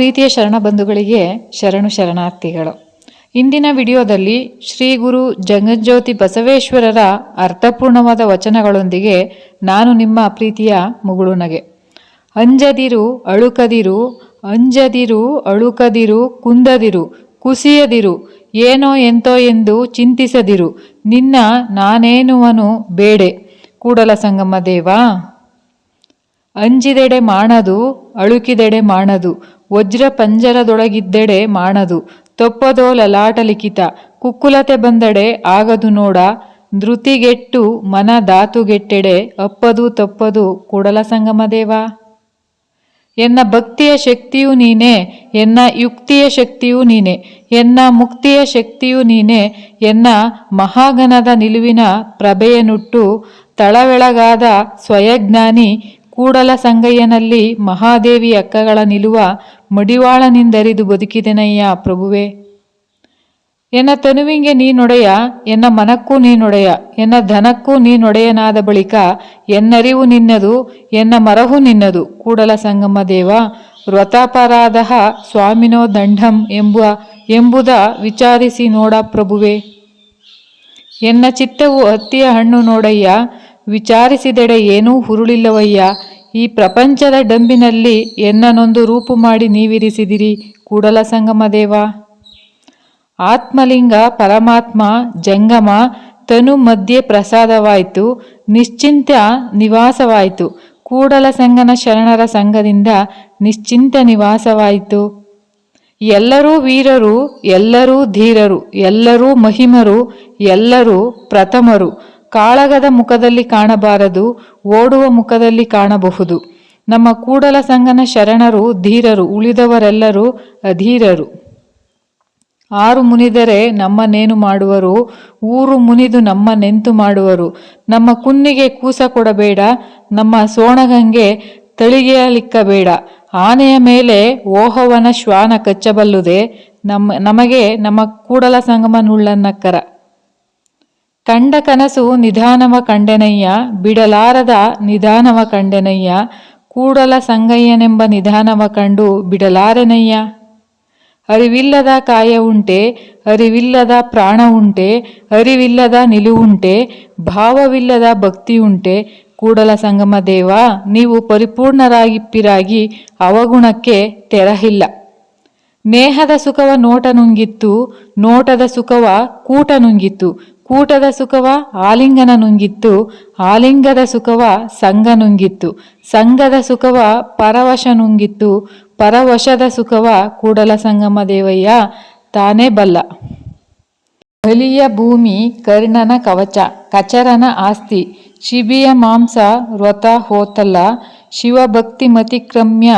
ಪ್ರೀತಿಯ ಶರಣ ಬಂಧುಗಳಿಗೆ ಶರಣು ಶರಣಾರ್ಥಿಗಳು. ಇಂದಿನ ವಿಡಿಯೋದಲ್ಲಿ ಶ್ರೀ ಗುರು ಜಗಜ್ಯೋತಿ ಬಸವೇಶ್ವರರ ಅರ್ಥಪೂರ್ಣವಾದ ವಚನಗಳೊಂದಿಗೆ ನಾನು ನಿಮ್ಮ ಪ್ರೀತಿಯ ಮುಗುಳುನಗೆ ಅಂಜದಿರು ಅಳುಕದಿರು ಅಂಜದಿರು ಅಳುಕದಿರು, ಕುಂದದಿರು, ಕುಸಿಯದಿರು, ಏನೋ ಎಂತೋ ಎಂದು ಚಿಂತಿಸದಿರು, ನಿನ್ನ ನಾನೇನುವನು ಬೇಡೆ, ಕೂಡಲ ಸಂಗಮ ದೇವಾ. ಅಂಜಿದೆಡೆ ಮಾಣದು, ಅಳುಕಿದೆಡೆ ಮಾಣದು ವಜ್ರ ಪಂಜರದೊಳಗಿದ್ದೆಡೆ ಮಾಣದು ತೊಪ್ಪದೋ ಲಲಾಟ ಲಿಖಿತ ಕುಕ್ಕುಲತೆ ಬಂದಡೆ ಆಗದು ನೋಡ, ಧೃತಿಗೆಟ್ಟು ಮನ ಧಾತುಗೆಟ್ಟೆಡೆ ಅಪ್ಪದು ತಪ್ಪದು ಕೂಡಲ ಸಂಗಮ ದೇವ. ಎನ್ನ ಭಕ್ತಿಯ ಶಕ್ತಿಯು ನೀನೇ, ಎನ್ನ ಯುಕ್ತಿಯ ಶಕ್ತಿಯೂ ನೀನೆ, ಎನ್ನ ಮುಕ್ತಿಯ ಶಕ್ತಿಯೂ ನೀನೆ, ಎನ್ನ ಮಹಾಗನದ ನಿಲುವಿನ ಪ್ರಭೆಯನುಟ್ಟು ತಳವೆಳಗಾದ ಸ್ವಯಜ್ಞಾನಿ ಕೂಡಲ ಸಂಗಯ್ಯನಲ್ಲಿ ಮಹಾದೇವಿ ಅಕ್ಕಗಳ ನಿಲುವ ಮಡಿವಾಳನಿಂದರಿದು ಬದುಕಿದೆನಯ್ಯ ಪ್ರಭುವೆ. ಎನ್ನ ತನುವಿಂಗೆ ನೀನೊಡೆಯ ಎನ್ನ ಮನಕ್ಕೂ ನೀನೊಡೆಯ ಎನ್ನ ಧನಕ್ಕೂ ನೀನೊಡೆಯನಾದ ಬಳಿಕ ಎನ್ನರಿವು ನಿನ್ನದು, ಎನ್ನ ಮರಹು ನಿನ್ನದು. ಕೂಡಲ ಸಂಗಮ ದೇವ ವ್ರತಾಪರಾಧ ಸ್ವಾಮಿನೋ ದಂಡಂ ಎಂಬ ಎಂಬುದ ವಿಚಾರಿಸಿ ನೋಡ ಪ್ರಭುವೆ. ಎನ್ನ ಚಿತ್ತವು ಹತ್ತಿಯ ಹಣ್ಣು ನೋಡಯ್ಯ ವಿಚಾರಿಸಿದೆಡೆ ಏನೂ ಹುರುಳಿಲ್ಲವಯ್ಯ. ಈ ಪ್ರಪಂಚದ ಡಂಬಿನಲ್ಲಿ ಎನ್ನನೊಂದು ರೂಪು ಮಾಡಿ ನೀವಿರಿಸಿದಿರಿ, ಕೂಡಲ ಸಂಗಮ ದೇವ. ಆತ್ಮಲಿಂಗ, ಪರಮಾತ್ಮ, ಜಂಗಮ, ತನು ಮಧ್ಯೆ ಪ್ರಸಾದವಾಯಿತು ನಿಶ್ಚಿಂತ ನಿವಾಸವಾಯಿತು. ಕೂಡಲ ಸಂಗನ ಶರಣರ ಸಂಘದಿಂದ ನಿಶ್ಚಿಂತ ನಿವಾಸವಾಯಿತು. ಎಲ್ಲರೂ ವೀರರು, ಎಲ್ಲರೂ ಧೀರರು, ಎಲ್ಲರೂ ಮಹಿಮರು, ಎಲ್ಲರೂ ಪ್ರಥಮರು. ಕಾಳಗದ ಮುಖದಲ್ಲಿ ಕಾಣಬಾರದು, ಓಡುವ ಮುಖದಲ್ಲಿ ಕಾಣಬಹುದು. ನಮ್ಮ ಕೂಡಲ ಸಂಗನ ಶರಣರು, ಧೀರರು, ಉಳಿದವರೆಲ್ಲರೂ ಅಧೀರರು. ಆರು ಮುನಿದರೆ ನಮ್ಮನೇನು ಮಾಡುವರು, ಊರು ಮುನಿದು ನಮ್ಮ ನೆಂತು ಮಾಡುವರು. ನಮ್ಮ ಕುನ್ನಿಗೆ ಕೂಸ ಕೊಡಬೇಡ, ನಮ್ಮ ಸೋಣಗಂಗೆ ತಳಿಗೆಯಲಿಕ್ಕಬೇಡ. ಆನೆಯ ಮೇಲೆ ಓಹವನ ಶ್ವಾನ ಕಚ್ಚಬಲ್ಲುದೆ ನಮ್ಮ ನಮಗೆ ನಮ್ಮ ಕೂಡಲ ಸಂಗಮ ನುಳ್ಳನ್ನಕ್ಕರ ಕಂಡ ಕನಸು ನಿಧಾನವ ಕಂಡೆನಯ್ಯ, ಬಿಡಲಾರದ ನಿಧಾನವ ಕಂಡೆನಯ್ಯ, ಕೂಡಲ ಸಂಗಯ್ಯನೆಂಬ ನಿಧಾನವ ಕಂಡು ಬಿಡಲಾರೆನಯ್ಯ? ಅರಿವಿಲ್ಲದ ಕಾಯ ಉಂಟೆ, ಅರಿವಿಲ್ಲದ ಪ್ರಾಣ ಉಂಟೆ, ಅರಿವಿಲ್ಲದ ನಿಲುವುಂಟೆ ಭಾವವಿಲ್ಲದ ಭಕ್ತಿ ಉಂಟೆ, ಕೂಡಲ ಸಂಗಮ ದೇವ, ನೀವು ಪರಿಪೂರ್ಣರಾಗಿಪ್ಪಿರಾಗಿ ಅವಗುಣಕ್ಕೆ ತೆರಹಿಲ್ಲ. ನೇಹದ ಸುಖವ ನೋಟ ನುಂಗಿತ್ತು, ನೋಟದ ಸುಖವ ಕೂಟ ನುಂಗಿತ್ತು ಕೂಟದ ಸುಖವ ಆಲಿಂಗನ ನುಂಗಿತ್ತು, ಆಲಿಂಗದ ಸುಖವ ಸಂಗ ನುಂಗಿತ್ತು ಸಂಗದ ಸುಖವ ಪರವಶ ನುಂಗಿತ್ತು, ಪರವಶದ ಸುಖವ ಕೂಡಲ ಸಂಗಮ ದೇವಯ್ಯ ತಾನೇ ಬಲ್ಲ. ಬಲಿಯ ಭೂಮಿ ಕರ್ಣನ ಕವಚ, ಕಚರನ ಆಸ್ತಿ ಶಿಬಿಯ ಮಾಂಸ ವ್ರತ ಹೋತಲ್ಲ, ಶಿವಭಕ್ತಿ ಮತಿಕ್ರಮ್ಯ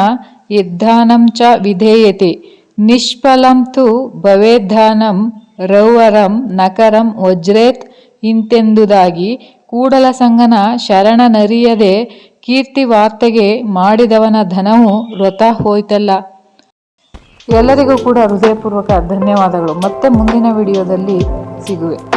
ಯದ್ಧಾನಂ ಚ ವಿಧೇಯತೆ, ನಿಷ್ಫಲಂ ತು ಭವೇದ್ಧಾನಂ ರೌವರಂ, ನಕರಂ ವಜ್ರೇತ್ ಇಂತೆಂದುದಾಗಿ ಕೂಡಲ ಸಂಗನ ಶರಣನರಿಯದೆ ಕೀರ್ತಿ ವಾರ್ತೆಗೆ ಮಾಡಿದವನ ಧನವು ವೃತ ಹೋಯ್ತಲ್ಲ. ಎಲ್ಲರಿಗೂ ಕೂಡ ಹೃದಯಪೂರ್ವಕ ಧನ್ಯವಾದಗಳು. ಮತ್ತೆ ಮುಂದಿನ ವಿಡಿಯೋದಲ್ಲಿ ಸಿಗುವೆ.